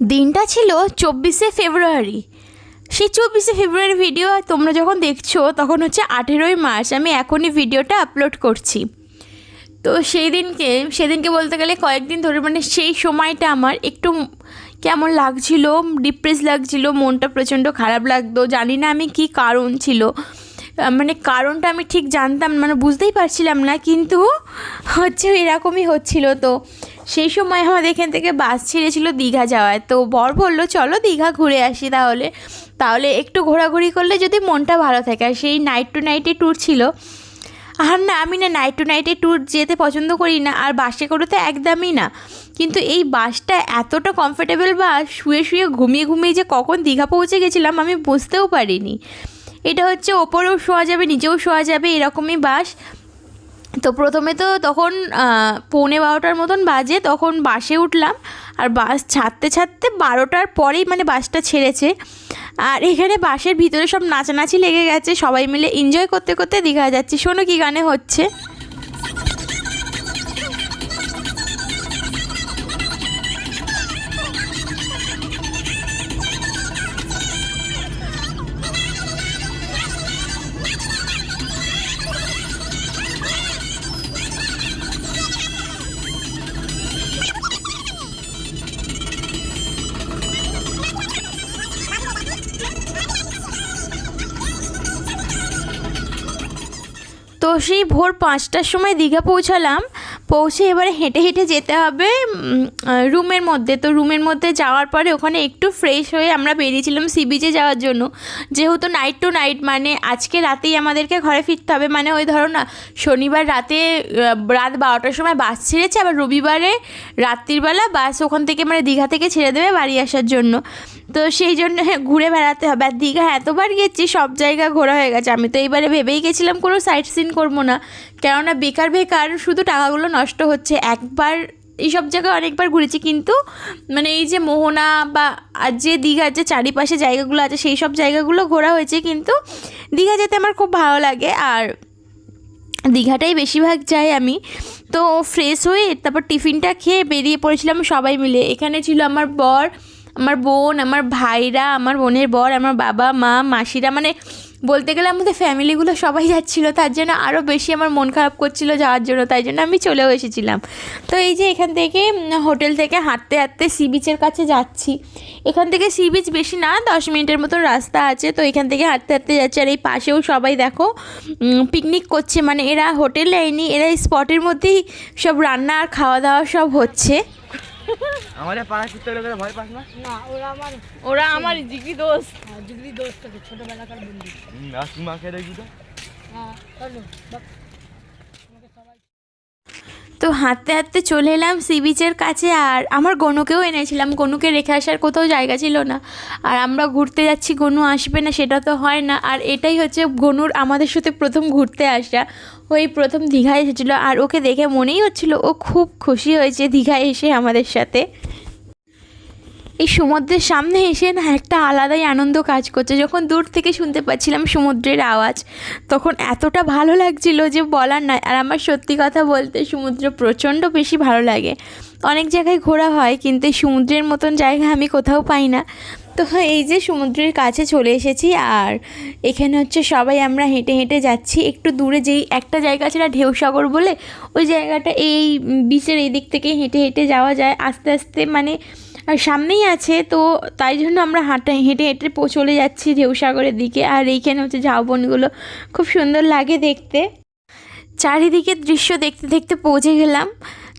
দিনটা ছিল চব্বিশে ফেব্রুয়ারি। সেই চব্বিশে ফেব্রুয়ারি ভিডিও তোমরা যখন দেখছ, তখন হচ্ছে আঠেরোই মার্চ আমি এখনই ভিডিওটা আপলোড করছি। তো সেই দিনকে সেদিনকে বলতে গেলে কয়েকদিন ধরে মানে সেই সময়টা আমার একটু কেমন লাগছিল ডিপ্রেস লাগছিল, মনটা প্রচণ্ড খারাপ লাগতো, জানি না আমি কি কারণ ছিল। মানে কারণটা আমি ঠিক জানতাম মানে বুঝতেই পারছিলাম না, কিন্তু হচ্ছে এরকমই হচ্ছিল তো। সেই সময় আমাদের এখান থেকে বাস ছেড়েছিল দীঘা যাওয়ায় তো বর বলল, চলো দীঘা ঘুরে আসি তাহলে। তাহলে একটু ঘোরাঘুরি করলে যদি মনটা ভালো থাকে। আর সেই নাইট টু নাইটে ট্যুর ছিল। আর না, আমি না নাইট টু নাইটে ট্যুর যেতে পছন্দ করি না, আর বাসে করে তো একদমই না। কিন্তু এই বাসটা এতটা কমফোর্টেবল বাস শুয়ে শুয়ে ঘুমিয়ে ঘুমিয়ে যে কখন দীঘা পৌঁছে গেছিলাম আমি বুঝতেও পারিনি। এটা হচ্ছে ওপরেও শোয়া যাবে, নিচেও শোয়া যাবে, এরকমই বাস। তো প্রথমে তো তখন পৌনে বারোটার মতন বাজে, তখন বাসে উঠলাম, আর বাস ছাড়তে ছাড়তে বারোটার পরেই মানে বাসটা ছেড়েছে। আর এখানে বাসের ভিতরে সব নাচানাচি লেগে গেছে, সবাই মিলে এনজয় করতে করতে দীঘা যাচ্ছি। শোনো কি গানে হচ্ছে? সেই ভোর পাঁচটার সময় দীঘা পৌঁছালাম। পৌঁছে এবারে হেঁটে হেঁটে যেতে হবে রুমের মধ্যে। তো রুমের মধ্যে যাওয়ার পরে ওখানে একটু ফ্রেশ হয়ে আমরা বেরিয়েছিলাম সি বিচে যাওয়ার জন্য। যেহেতু নাইট টু নাইট মানে আজকে রাতেই আমাদেরকে ঘরে ফিরতে হবে। মানে ওই ধরো না, শনিবার রাতে রাত বারোটার সময় বাস ছেড়েছে, আবার রবিবারে রাত্রিবেলা বাস ওখান থেকে মানে দীঘা থেকে ছেড়ে দেবে বাড়ি আসার জন্য। তো সেই জন্য ঘুরে বেড়াতে হবে। আর দীঘা এতবার গেছি, সব জায়গা ঘোরা হয়ে গেছে। আমি তো এইবারে ভেবেই গেছিলাম কোনো সাইট সিন করব না। কেননা বেকার বেকার শুধু টাকাগুলো নষ্ট হচ্ছে। একবার এইসব জায়গায় অনেকবার ঘুরেছি, কিন্তু মানে এই যে মোহনা বা আর যে দীঘার যে চারিপাশে জায়গাগুলো আছে, সেই সব জায়গাগুলো ঘোরা হয়েছে। কিন্তু দীঘা যেতে আমার খুব ভালো লাগে। আর দীঘাটাই বেশিরভাগ যাই আমি। তো ফ্রেশ হয়ে তারপর টিফিনটা খেয়ে বেরিয়ে পড়েছিলাম সবাই মিলে। এখানে ছিল আমার বর আমার বোন, আমার ভাইরা, আমার বোনের বর, আমার বাবা, মা, মাসিরা মানে বলতে গেলে আমাদের ফ্যামিলিগুলো সবাই যাচ্ছিল। তার জন্য আরও বেশি আমার মন খারাপ করছিল যাওয়ার জন্য, তাই জন্য আমি চলেও এসেছিলাম। তো এই যে এখান থেকে হোটেল থেকে হাঁটতে হাঁটতে সি বিচের কাছে যাচ্ছি। এখান থেকে সি বিচ বেশি না, দশ মিনিটের মতো রাস্তা আছে। তো এখান থেকে হাঁটতে হাঁটতে যাচ্ছি, আর এই পাশেও সবাই দেখো পিকনিক করছে। মানে এরা হোটেল নেয়নি, এরা স্পটের মধ্যেই সব রান্না আর খাওয়া দাওয়া সব হচ্ছে। আমাদের পাড়া চিত্র লোকেরা ভয় পাস না? না ওরা আমার ওরা আমার জিগি দোস্ত জিগরি দোষ থাকে ছোটবেলাকার বন্ধু। আর তুই মাকে দেখবি তো? হ্যাঁ চলো তো হাঁটতে হাঁটতে চলে এলাম সি বিচের কাছে আর আমার গনুকেও এনেছিলাম। গনুকে রেখে আসার কোথাও জায়গা ছিল না। আর আমরা ঘুরতে যাচ্ছি, গনু আসবে না, সেটা তো হয় না। আর এটাই হচ্ছে গনুর আমাদের সাথে প্রথম ঘুরতে আসা। ওই প্রথম দীঘায় এসেছিল আর ওকে দেখে মনেই হচ্ছিল ও খুব খুশি হয়েছে দীঘায় এসে আমাদের সাথে। এই সমুদ্রের সামনে এসে না একটা আলাদাই আনন্দ কাজ করছে। যখন দূর থেকে শুনতে পাচ্ছিলাম সমুদ্রের আওয়াজ, তখন এতটা ভালো লাগছিল যে বলার নয়। আর আমার সত্যি কথা বলতে সমুদ্র প্রচণ্ড বেশি ভালো লাগে। অনেক জায়গায় ঘোরা হয়, কিন্তু সমুদ্রের মতন জায়গা আমি কোথাও পাই না। তো এই যে সমুদ্রের কাছে চলে এসেছি, আর এখানে হচ্ছে সবাই আমরা হেঁটে হেঁটে যাচ্ছি। একটু দূরে যেই একটা জায়গা আছে না, ঢেউসাগর বলে, ওই জায়গাটা এই বিচের এই দিক থেকে হেঁটে হেঁটে যাওয়া যায়। আস্তে আস্তে মানে আর সামনেই আছে, তো তাই জন্য আমরা হাঁটা, হেঁটে হেঁটে চলে যাচ্ছি ঢেউসাগরের দিকে। আর এইখানে হচ্ছে ঝাউবনগুলো খুব সুন্দর লাগে দেখতে। চারিদিকে দৃশ্য দেখতে দেখতে পৌঁছে গেলাম।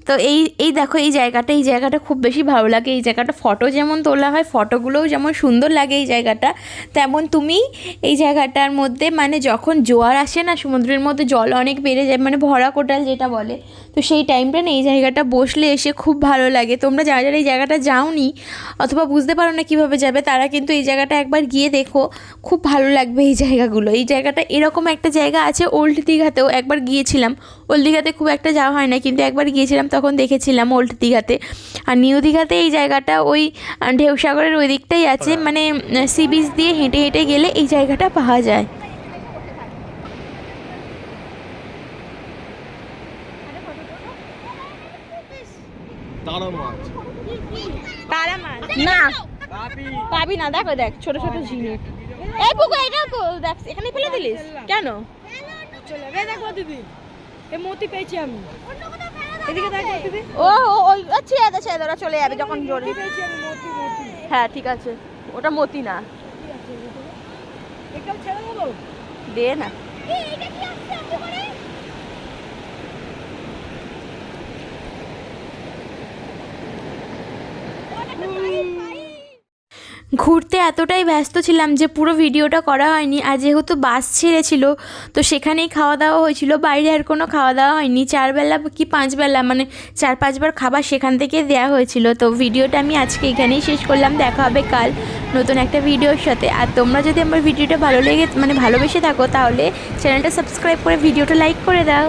তো এই এই দেখো, এই জায়গাটা এই জায়গাটা খুব বেশি ভালো লাগে। এই জায়গাটা ফটো যেমন তোলা হয় ফটোগুলোও যেমন সুন্দর লাগে এই জায়গাটা, তেমন তুমি এই জায়গাটার মধ্যে মানে যখন জোয়ার আসে না, সমুদ্রের মধ্যে জল অনেক বেড়ে যায় মানে ভরা কোটাল যেটা বলে, তো সেই টাইমটা না এই জায়গাটা বসলে এসে খুব ভালো লাগে। তোমরা যারা যারা এই জায়গাটা যাওনি অথবা বুঝতে পারো না কীভাবে যাবে, তারা কিন্তু এই জায়গাটা একবার গিয়ে দেখো, খুব ভালো লাগবে এই জায়গাগুলো। এই জায়গাটা এরকম একটা জায়গা আছে ওল্ড দীঘাতেও একবার গিয়েছিলাম। ওল্ড দীঘাতে খুব একটা যাওয়া হয় না, কিন্তু একবার গিয়েছিলাম তখন দেখেছিলাম ওল্ড দীঘাতে। আর নিউ দীঘাতে এই জায়গাটা ওই ঢেউসাগরের ওই দিকটাই আছে। মানে সি বিচ দিয়ে হেঁটে হেঁটে গেলে এই জায়গাটা পাওয়া যায়। না। পাবি না দেখো দেখ ছোট ছোট ঝিনুক এই পুকুর এটা দেখ এখানে ফেলে দিলিস? কেন? চলে দেখো দিদি। এ মতি পেয়েছি আমি। ও ওই ছেড়ে দে ছেড়ে ওরা চলে যাবে যখন জোর। হ্যাঁ ঠিক আছে। ওটা মতি না। দে না। ঘুরতে এতটাই ব্যস্ত ছিলাম যে পুরো ভিডিওটা করা হয়নি। আর যেহেতু বাস ছেড়েছিল, তো সেখানেই খাওয়া দাওয়া হয়েছিল। বাইরে আর কোনো খাওয়া দাওয়া হয়নি। চারবেলা কি পাঁচবেলা? মানে চার, পাঁচবার খাবার সেখান থেকে দেওয়া হয়েছিল। তো ভিডিওটা আমি আজকে এখানেই শেষ করলাম। দেখা হবে কাল নতুন একটা ভিডিওর সাথে। আর তোমরা যদি আমার ভিডিওটা ভালো লেগে মানে ভালোবেসে থাকো, তাহলে চ্যানেলটা সাবস্ক্রাইব করে ভিডিওটা লাইক করে দাও।